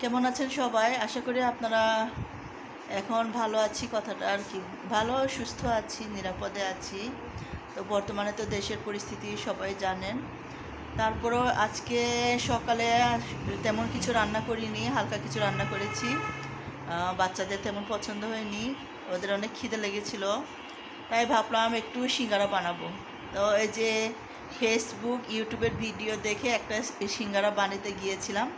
কেমন আছেন সবাই? আশা করি আপনারা এখন ভালো আছি, কথাটা আর কি। ভালো, সুস্থ আছি, নিরাপদে আছি। তো বর্তমানে তো দেশের পরিস্থিতি সবাই জানেন। তারপরও আজকে সকালে তেমন কিছু রান্না করিনি, হালকা কিছু রান্না করেছি। বাচ্চাদের তেমন পছন্দ হয়নি, ওদের অনেক খিদে লেগেছিল। তাই ভাবলাম একটু সিঙ্গারা বানাবো। তো এই যে ফেসবুক ইউটিউবের ভিডিও দেখে একটা সিঙ্গারা বানাতে গিয়েছিলাম।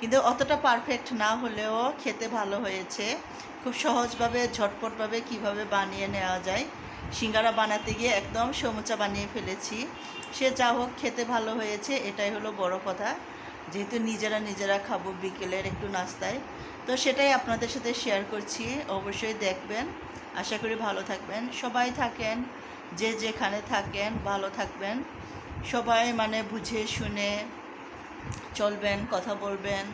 কিন্তু অতটা পারফেক্ট না হলেও খেতে ভালো হয়েছে। খুব সহজভাবে, ঝটপটভাবে কীভাবে বানিয়ে নেওয়া যায়, সিঙ্গারা বানাতে গিয়ে একদম সমুচা বানিয়ে ফেলেছি। সে যা হোক, খেতে ভালো হয়েছে, এটাই হলো বড় কথা। যেহেতু নিজেরা নিজেরা খাব বিকেলের একটু নাস্তায়, তো সেটাই আপনাদের সাথে শেয়ার করছি। অবশ্যই দেখবেন। আশা করি ভালো থাকবেন। সবাই থাকেন, যে যেখানে থাকেন, ভালো থাকবেন। সবাই মানে বুঝে শুনে চলবেন, কথা বলবেন।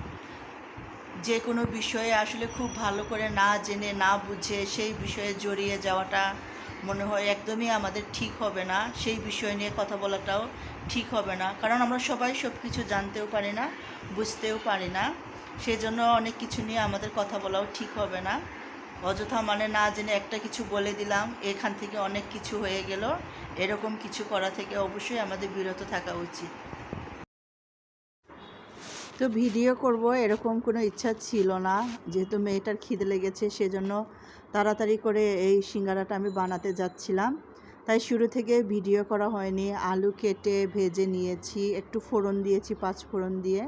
যে কোনো বিষয়ে আসলে খুব ভালো করে না জেনে, না বুঝে সেই বিষয়ে জড়িয়ে যাওয়াটা মনে হয় একদমই আমাদের ঠিক হবে না। সেই বিষয় নিয়ে কথা বলাটাও ঠিক হবে না। কারণ আমরা সবাই সব কিছু জানতেও পারি না, বুঝতেও পারি না। সেই জন্য অনেক কিছু নিয়ে আমাদের কথা বলাও ঠিক হবে না। অযথা মানে না জেনে একটা কিছু বলে দিলাম, এখান থেকে অনেক কিছু হয়ে গেল। এরকম কিছু করা থেকে অবশ্যই আমাদের বিরত থাকা উচিত। তো ভিডিও করব, এরকম কোনো ইচ্ছা ছিল না। যেহেতু মেয়েটার খিদে লেগেছে, সেজন্য তাড়াতাড়ি করে এই সিঙ্গারাটা আমি বানাতে যাচ্ছিলাম। তাই শুরু থেকে ভিডিও করা হয়নি। আলু কেটে ভেজে নিয়েছি, একটু ফোড়ন দিয়েছি, পাঁচ ফোড়ন দিয়ে।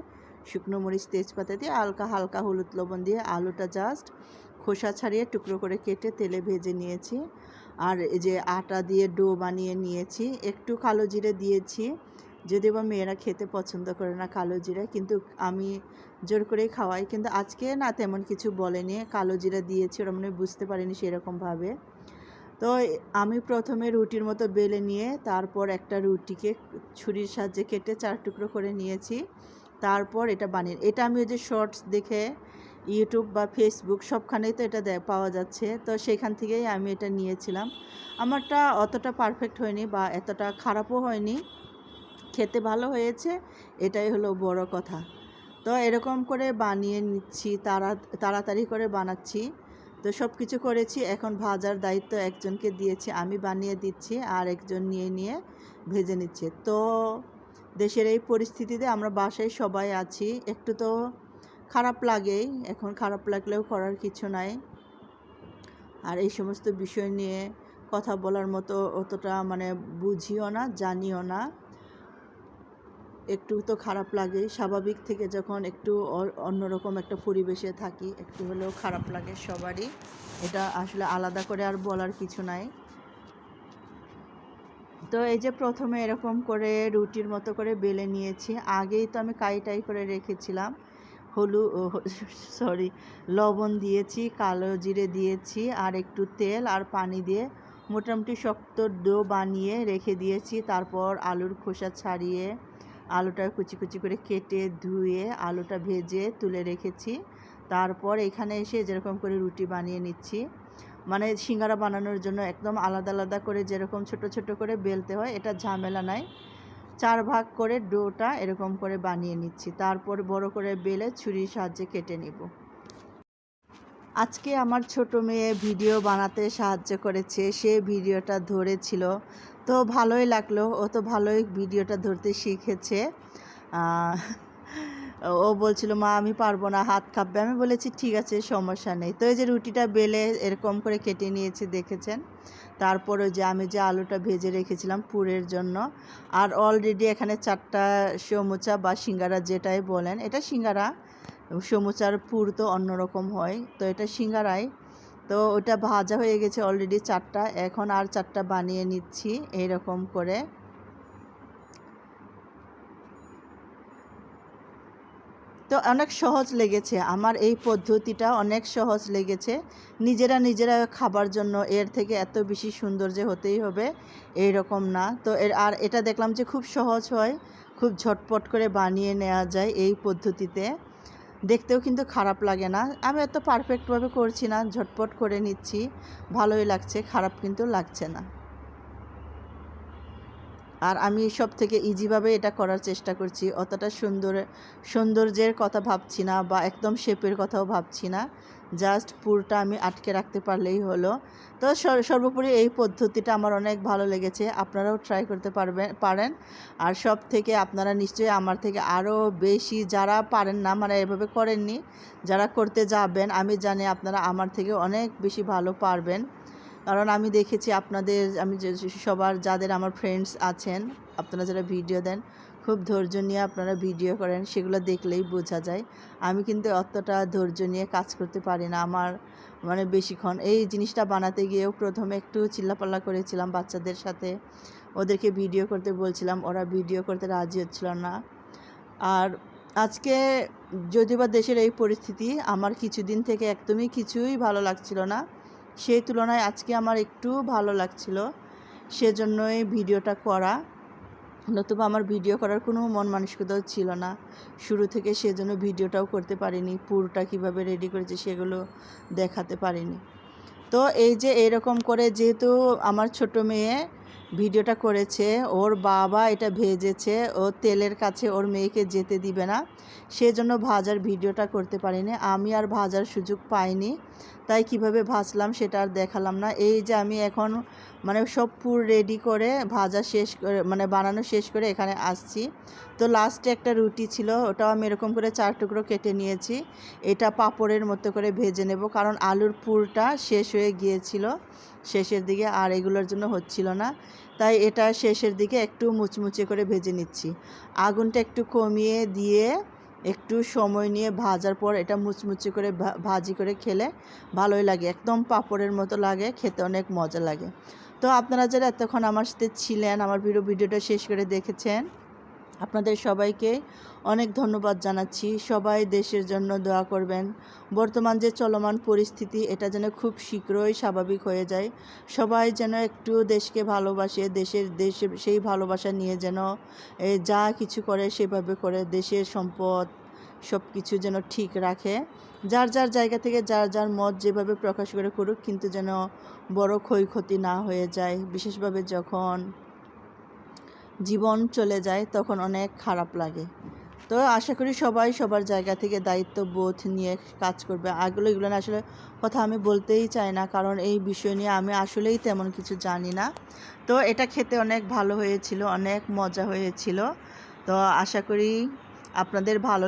শুকনো মরিচ, তেজপাতা দিয়ে, হালকা হালকা হলুদ লবণ দিয়ে আলুটা জাস্ট খোসা ছাড়িয়ে টুকরো করে কেটে তেলে ভেজে নিয়েছি। আর এই যে আটা দিয়ে ডো বানিয়ে নিয়েছি, একটু কালো জিরে দিয়েছি। যদিও বা মেয়েরা খেতে পছন্দ করে না কালো জিরা, কিন্তু আমি জোর করেই খাওয়াই। কিন্তু আজকে না তেমন কিছু বলেনি। কালো জিরা দিয়েছি, ওরা মনে বুঝতে পারিনি সেরকমভাবে। তো আমি প্রথমে রুটির মতো বেলে নিয়ে, তারপর একটা রুটিকে ছুরির সাহায্যে কেটে চার টুকরো করে নিয়েছি। তারপর এটা বানিয়ে, এটা আমি ওই যে শর্টস দেখে ইউটিউব বা ফেসবুক সবখানেই তো এটা পাওয়া যাচ্ছে। তো সেখান থেকেই আমি এটা নিয়েছিলাম। আমারটা অতটা পারফেক্ট হয়নি বা এতটা খারাপও হয়নি। খেতে ভালো হয়েছে, এটাই হলো বড় কথা। তো এরকম করে বানিয়ে নিচ্ছি তাড়া তাড়াতাড়ি করে বানাচ্ছি। তো সব কিছু করেছি, এখন ভাজার দায়িত্ব একজনকে দিয়েছি, আমি বানিয়ে দিচ্ছি আর একজন নিয়ে নিয়ে ভেজে নিচ্ছে। তো দেশের এই পরিস্থিতিতে আমরা বাসায় সবাই আছি, একটু তো খারাপ লাগেই, এখন খারাপ লাগলেও করার কিছু নাই। আর এই সমস্ত বিষয় নিয়ে কথা বলার মতো অতটা মানে বুঝিও না, জানিও না। একটু তো খারাপ লাগে। স্বাভাবিক থেকে যখন একটু অন্যরকম একটা পরিবেশে থাকি, একটু হলেও খারাপ লাগে সবারই। এটা আসলে আলাদা করে আর বলার কিছু নাই। তো এই যে প্রথমে এরকম করে রুটির মতো করে বেলে নিয়েছি। আগেই তো আমি কাইটাই করে রেখেছিলাম। হলু সরি, লবণ দিয়েছি, কালো জিরে দিয়েছি, আর একটু তেল আর পানি দিয়ে মোটামুটি শক্ত ডো বানিয়ে রেখে দিয়েছি। তারপর আলুর খোসা ছাড়িয়ে আলুটা কুচি কুচি করে কেটে ধুয়ে আলুটা ভেজে তুলে রেখেছি। তারপর এখানে এসে যেরকম করে রুটি বানিয়ে নিচ্ছি। মানে সিঙ্গারা বানানোর জন্য একদম আলাদা আলাদা করে যেরকম ছোট ছোট করে বেলতে হয়, এটা ঝামেলা নাই। চার ভাগ করে ডোটা এরকম করে বানিয়ে নিচ্ছি। তারপর বড় করে বেলে ছুরির সাহায্যে কেটে নিব। আজকে আমার ছোট মেয়ে ভিডিও বানাতে সাহায্য করেছে। সে ভিডিওটা ধরেছিল। তো ভালোই লাগল। ও তো ভালোই ভিডিওটা ধরতে শিখেছে। ও বলছিল, মা, আমি পারব না, হাত কাঁপবে। আমি বলেছি, ঠিক আছে, সমস্যা নেই। তো এই যে রুটিটা বেলে এরকম করে কেটে নিয়েছি, দেখেছেন? তারপর যে আমি যে আলুটা ভেজে রেখেছিলাম পুরের জন্য, আর অলরেডি এখানে চারটা সমুচা বা সিঙ্গারা যেটাই বলেন, এটা সিঙ্গারা সমুচার পুর তো অন্যরকম হয়। তো এটা সিঙ্গারাই তো ওটা ভাজা হয়ে গেছে অলরেডি চারটা। এখন আর চারটা বানিয়ে নিচ্ছি এইরকম করে। তো অনেক সহজ লেগেছে। আমার এই পদ্ধতিটা অনেক সহজ লেগেছে। নিজেরা নিজেরা খাবার জন্য এর থেকে এত বেশি সুন্দর যে হতেই হবে এই রকম না। তো এর আর এটা দেখলাম যে খুব সহজ হয়। খুব ঝটপট করে বানিয়ে নেওয়া যায় এই পদ্ধতিতে। দেখতেও কিন্তু খারাপ লাগে না। আমি এত পারফেক্টভাবে করছি না, ঝটপট করে নিচ্ছি। ভালোই লাগছে, খারাপ কিন্তু লাগছে না। আর আমি সব থেকে ইজিভাবে এটা করার চেষ্টা করছি। অতটা সুন্দর, সৌন্দর্যের কথা ভাবছি না বা একদম শেপের কথাও ভাবছি না। জাস্ট পুরটা আমি আটকে রাখতে পারলেই হলো। তো সর- সর্বোপরি এই পদ্ধতিটা আমার অনেক ভালো লেগেছে। আপনারাও ট্রাই করতে পারবেন পারেন। আর সব থেকে আপনারা নিশ্চয়ই আমার থেকে আরও বেশি যারা পারেন না মানে এভাবে করেননি, যারা করতে যাবেন, আমি জানি আপনারা আমার থেকে অনেক বেশি ভালো পারবেন। কারণ আমি দেখেছি আপনাদের, আমি যে সবার যাদের আমার ফ্রেন্ডস আছেন, আপনারা যারা ভিডিও দেন, খুব ধৈর্য নিয়ে আপনারা ভিডিও করেন, সেগুলো দেখলেই বোঝা যায়। আমি কিন্তু অতটা ধৈর্য নিয়ে কাজ করতে পারি না আমার মানে বেশিক্ষণ। এই জিনিসটা বানাতে গিয়েও প্রথমে একটু চিল্লাপাল্লা করেছিলাম বাচ্চাদের সাথে। ওদেরকে ভিডিও করতে বলছিলাম, ওরা ভিডিও করতে রাজি হচ্ছিল না। আর আজকে যদিও বা দেশের এই পরিস্থিতি, আমার কিছুদিন থেকে একদমই কিছুই ভালো লাগছিল না। সেই তুলনায় আজকে আমার একটু ভালো লাগছিল। সেজন্যই ভিডিওটা করা। নতুবা আমার ভিডিও করার কোনো মন মানসিকতাও ছিল না। শুরু থেকে সেজন্য ভিডিওটাও করতে পারিনি, পুরোটা কীভাবে রেডি করেছে সেগুলো দেখাতে পারিনি। তো এই যে এরকম করে যেহেতু আমার ছোট মেয়ে ভিডিওটা করেছে, ওর বাবা এটা ভেজেছে, ও তেলের কাছে ওর মেয়েকে যেতে দিবে না। সেজন্য ভাজার ভিডিওটা করতে পারিনি। আমি আর ভাজার সুযোগ পাইনি, তাই কীভাবে ভাজলাম সেটা আর দেখালাম না। এই যে আমি এখন মানে সব পুর রেডি করে ভাজা শেষ করে মানে বানানো শেষ করে এখানে আসছি। তো লাস্টে একটা রুটি ছিল, ওটাও আমি এরকম করে চার টুকরো কেটে নিয়েছি। এটা পাঁপড়ের মতো করে ভেজে নেব, কারণ আলুর পুরটা শেষ হয়ে গিয়েছিল, শেষের দিকে আর এগুলোর জন্য হচ্ছিল না। তাই এটা শেষের দিকে একটু মুচমুচে করে ভেজে নিচ্ছি। আগুনটা একটু কমিয়ে দিয়ে একটু সময় নিয়ে ভাজার পর এটা মুচমুচে করে ভাজি করে খেলে ভালোই লাগে, একদম পাঁপড়ের মতো লাগে, খেতে অনেক মজা লাগে। তো আপনারা যারা এতক্ষণ আমার সাথে ছিলেন, আমার ভিডিও ভিডিওটা শেষ করে দেখেছেন আপনাদের সবাইকে অনেক ধন্যবাদ জানাচ্ছি। সবাই দেশের জন্য দোয়া করবেন। বর্তমান যে চলমান পরিস্থিতি, এটা যেন খুব শীঘ্রই স্বাভাবিক হয়ে যায়। সবাই যেন একটু দেশকে ভালোবাসে, দেশের, দেশে, সেই ভালোবাসা নিয়ে যেন যা কিছু করে সেভাবে করে দেশের সম্পদ সব কিছু যেন ঠিক রাখে। যার যার জায়গা থেকে যার যার মত যেভাবে প্রকাশ করে করুক, কিন্তু যেন বড় ক্ষয়ক্ষতি না হয়ে যায়। বিশেষভাবে যখন জীবন চলে যায়, তখন অনেক খারাপ লাগে। তো আশা করি সবাই সবার জায়গা থেকে দায়িত্ব বোধ নিয়ে কাজ করবে। আগুলো এগুলো আসলে কথা আমি বলতেই চাই না, কারণ এই বিষয় নিয়ে আমি আসলেই তেমন কিছু জানি না। তো এটা খেতে অনেক ভালো হয়েছিল, অনেক মজা হয়েছিল। তো আশা করি আপনাদের ভালো